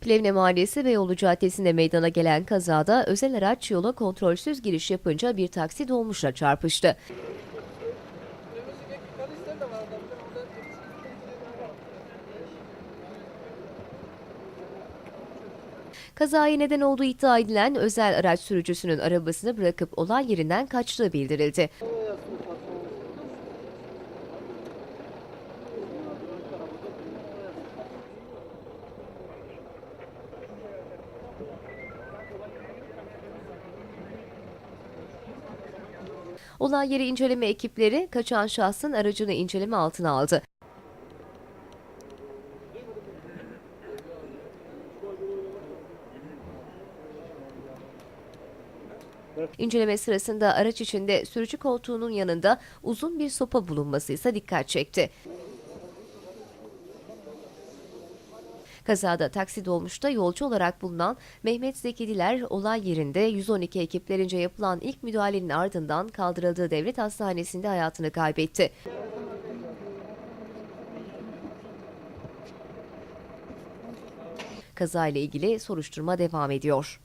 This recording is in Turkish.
Plevne Mahallesi ve Yolu Caddesi'nde meydana gelen kazada özel araç yola kontrolsüz giriş yapınca bir taksi dolmuşla çarpıştı. Kazaya neden olduğu iddia edilen özel araç sürücüsünün arabasını bırakıp olay yerinden kaçtığı bildirildi. Olay yeri inceleme ekipleri kaçan şahsın aracını inceleme altına aldı. İnceleme sırasında araç içinde sürücü koltuğunun yanında uzun bir sopa bulunması ise dikkat çekti. Kazada taksi dolmuşta yolcu olarak bulunan Mehmet Zekililer olay yerinde 112 ekiplerince yapılan ilk müdahalenin ardından kaldırıldığı devlet hastanesinde hayatını kaybetti. Kazayla ilgili soruşturma devam ediyor.